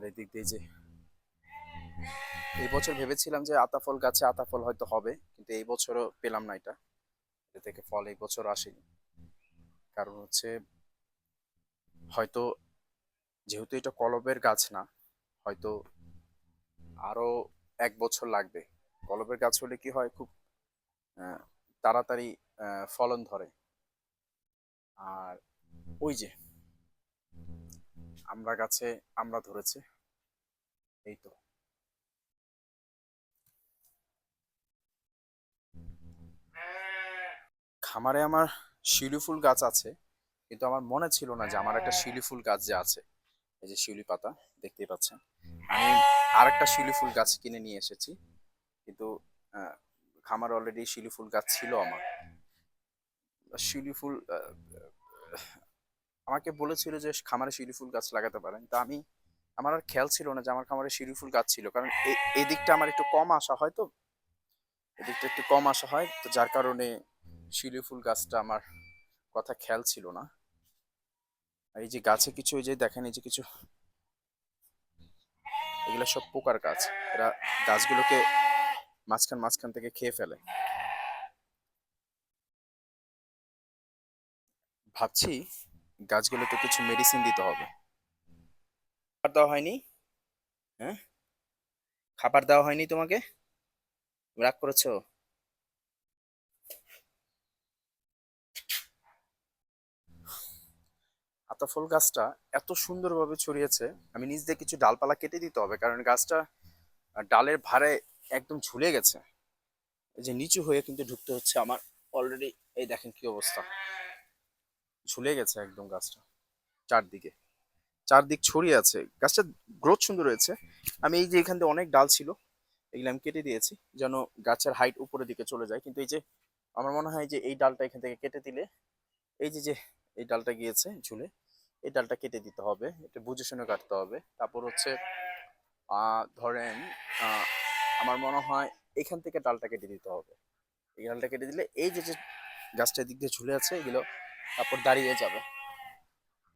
আর এদিক দিয়ে যে এই বছর ভেবেছিলাম যে আতাফল গাছে আতাফল হয়তো হবে, কিন্তু এই বছরও পেলাম না এটা। এটা থেকে ফল এই বছর আসেনি। কারণ হচ্ছে হয়তো যেহেতু এটা কলবের গাছ না, হয়তো আরও এক বছর লাগবে। কলবের গাছ হলে কি হয়, খুব তাড়াতাড়ি ফলন ধরে। আর ওই যে আমরা গাছে আমরা ধরেছে। এই তো। খামারে আমার শিউলি ফুল গাছ আছে, কিন্তু আমার মনে ছিল না যে আমার একটা শিউলি ফুল গাছ যে আছে। এই যে শিউলি পাতা, দেখতেই পাচ্ছেন। আমি আরেকটা শিউলি ফুল গাছ কিনে নিয়ে এসেছি, কিন্তু খামারে অলরেডি শিউলি ফুল গাছ ছিল আমার। শিউলি ফুল আমাকে বলেছিল যে খামারে শিউলি ফুল গাছ লাগাতে পারেন। তা আমি, আমার আর খেয়াল ছিল না যে আমার খামারে শিউলি ফুল গাছ ছিল। কারণ এই দিকটা আমার একটু কম আসা হয় তো। এদিকটা একটু কম আসা হয়, তো যার কারণে শিউলি ফুল গাছটা আমার কথা খেয়াল ছিল না। এই যে গাছে কিছু এই যে দেখেন, এই যে কিছু এগুলো সব পোকার গাছ। এরা গাছগুলোকে মাঝখান মাঝখান থেকে খেয়ে ফেলে। ভাবছি গাছগুলোতে কিছু মেডিসিন দিতে হবে। খাবার দেওয়া হয়নি? হ্যাঁ? খাবার দেওয়া হয়নি তোমাকে? রাগ করেছ? আতাফল গাছটা এত সুন্দরভাবে ছড়িয়েছে, আমি নিজ দিয়ে কিছু ডালপালা কেটে দিতে হবে, কারণ গাছটা ডালের ভারে একদম ঝুলে গেছে। যে নিচু হয়ে কিন্তু ঢুকতে হচ্ছে আমার অলরেডি এই দেখেন কি অবস্থা। ঝুলে গেছে একদম গাছটা, চারদিকে। চারদিক ছড়িয়ে আছে। গাছটা গ্রোথ সুন্দর হয়েছে। আমি এই যে এখান থেকে অনেক ডাল ছিল, এগুলো আমি কেটে দিয়েছি যেন গাছের হাইট উপরের দিকে চলে যায়। কিন্তু এই যে আমার মনে হয় যে এই ডালটা এখান থেকে কেটে দিলে, এই যে যে এই ডালটা গিয়েছে ঝুলে, এই ডালটা কেটে দিতে হবে। এটা বুঝে শুনে কাটতে হবে। তারপর হচ্ছে ধরেন আমার মনে হয় এখান থেকে ডালটা কেটে দিতে হবে। এই ডালটা কেটে দিলে এই যে যে গাছটা দিক দিয়ে ঝুলে আছে, এগুলো তারপর দাঁড়িয়ে যাবে।